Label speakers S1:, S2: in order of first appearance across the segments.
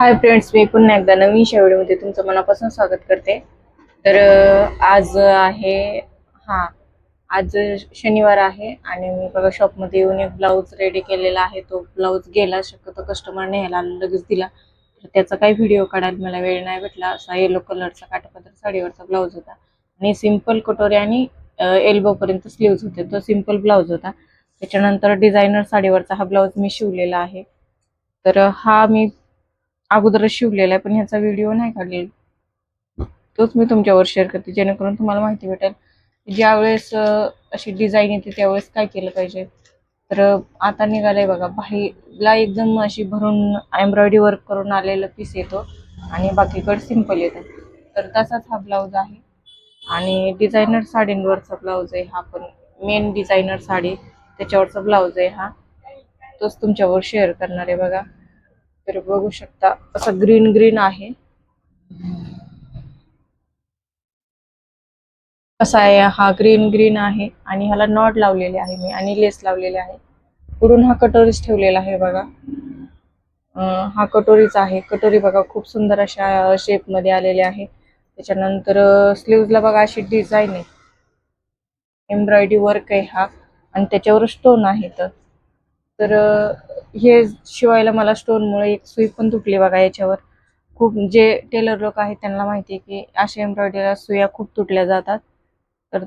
S1: Hi friends मी पुन्हा एकदा नवीन व्हिडिओमध्ये तुमचं मनापासून स्वागत करते. तर आज आहे हा आज शनिवार आहे आणि मी बघा शॉपमध्ये येऊन एक ब्लाऊज रेडी केलेला आहे. तो ब्लाऊज गेला शक्यतो कस्टमर न्यायला लगेच दिला. तर त्याचा काही व्हिडिओ काढायला मला वेळ नाही भेटला. असा येलो कलरचा काठापत्र साडीवरचा ब्लाऊज होता. आणि सिंपल कटोरी आणि एल्बोपर्यंत स्लीव्ज होते. तो सिंपल ब्लाऊज होता. त्याच्यानंतर डिझायनर साडीवरचा हा ब्लाऊज मी शिवलेला आहे. तर हा मी अगोदरच शिवलेला आहे पण ह्याचा व्हिडिओ नाही काढलेला. तोच मी तुमच्यावर शेअर करते जेणेकरून तुम्हाला माहिती भेटेल ज्यावेळेस अशी डिझाईन येते त्यावेळेस काय केलं पाहिजे. तर आता निघालंय बघा बाहीला एकदम अशी भरून एम्ब्रॉयडरी वर्क करून आलेलं पीस येतो आणि बाकीकडे सिंपल येतं. तर तसाच हा ब्लाऊज आहे आणि डिझायनर साडींवरचा ब्लाऊज आहे हा पण मेन डिझायनर साडी त्याच्यावरचा ब्लाऊज आहे हा. तोच तुमच्यावर शेअर करणार आहे बघा. तर बघू शकता असं ग्रीन ग्रीन आहे. कसा आहे हा ग्रीन ग्रीन आहे आणि ह्याला नॉट लावलेले आहे मी आणि लेस लावलेले आहे. पुढून हा कटोरीच ठेवलेला आहे बघा. हा कटोरीच आहे. कटोरी बघा खूप सुंदर अशा शेपमध्ये आलेले आहे. त्याच्यानंतर स्लीवला बघा अशी डिझाईन आहे. एम्ब्रॉयडरी वर्क आहे हा. आणि त्याच्यावर स्टोन आहे तर. हे शिवायला मला स्टोनमुळे एक सुई पण तुटली बघा याच्यावर. खूप जे टेलर लोक आहेत त्यांना माहिती आहे की अशा एम्ब्रॉयडरीला सुया खूप तुटल्या जातात. तर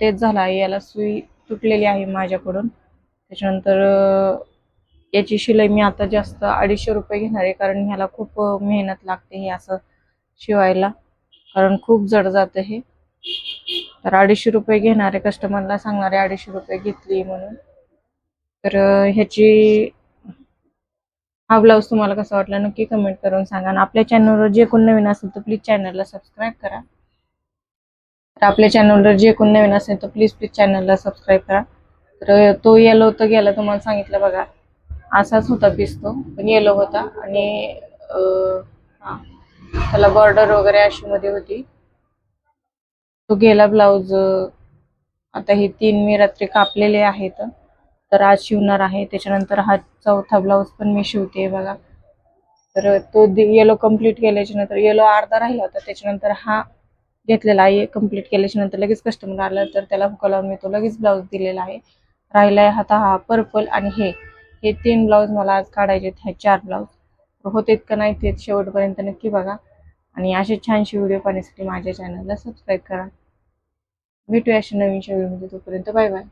S1: तेच झालं आहे याला सुई तुटलेली आहे माझ्याकडून. त्याच्यानंतर याची शिलाई मी आता जास्त अडीचशे रुपये घेणार आहे कारण ह्याला खूप मेहनत लागते हे असं शिवायला. कारण खूप जड जातं हे. तर अडीचशे रुपये घेणारे कस्टमरला सांगणारे अडीचशे रुपये घेतली म्हणून. तर ह्याची हा ब्लाऊज तुम्हाला कसा वाटला नक्की कमेंट करून सांगा. आणि आपल्या चॅनलवर जे कोण नवीन असेल तर प्लीज चॅनलला सबस्क्राईब करा. तर आपल्या चॅनलवर जे कोण नवीन असेल तर प्लीज प्लीज चॅनलला सबस्क्राईब करा. तर तो येलो तर गेला तुम्हाला सांगितलं बघा. असाच होता पीस तो पण येलो होता. आणि हा त्याला बॉर्डर वगैरे अशी मध्ये होती. तो गेला ब्लाऊज आता हे तीन मी रात्री कापलेले आहेत. तर आज शिवणार आहे. त्याच्यानंतर हा चौथा ब्लाऊज पण मी शिवते बघा. तर तो येलो कंप्लीट केल्याच्यानंतर येलो अर्धा राहिला होता त्याच्यानंतर हा घेतलेला आहे कंप्लीट केल्याच्यानंतर लगेच कस्टमर आला तर त्याला हुका लावून मी तो लगेच ब्लाऊज दिलेला आहे. राहिला आहे हाता हा पर्पल आणि हे. हे तीन ब्लाऊज मला आज काढायचे आहेत ह्या चार ब्लाऊज. होते का नाही ते शेवटपर्यंत नक्की बघा. आणि असे छानशी व्हिडिओ पाहण्यासाठी माझ्या चॅनलला सबस्क्राईब करा. भेटूया अशा नवीन व्हिडिओमध्ये तोपर्यंत. Bye bye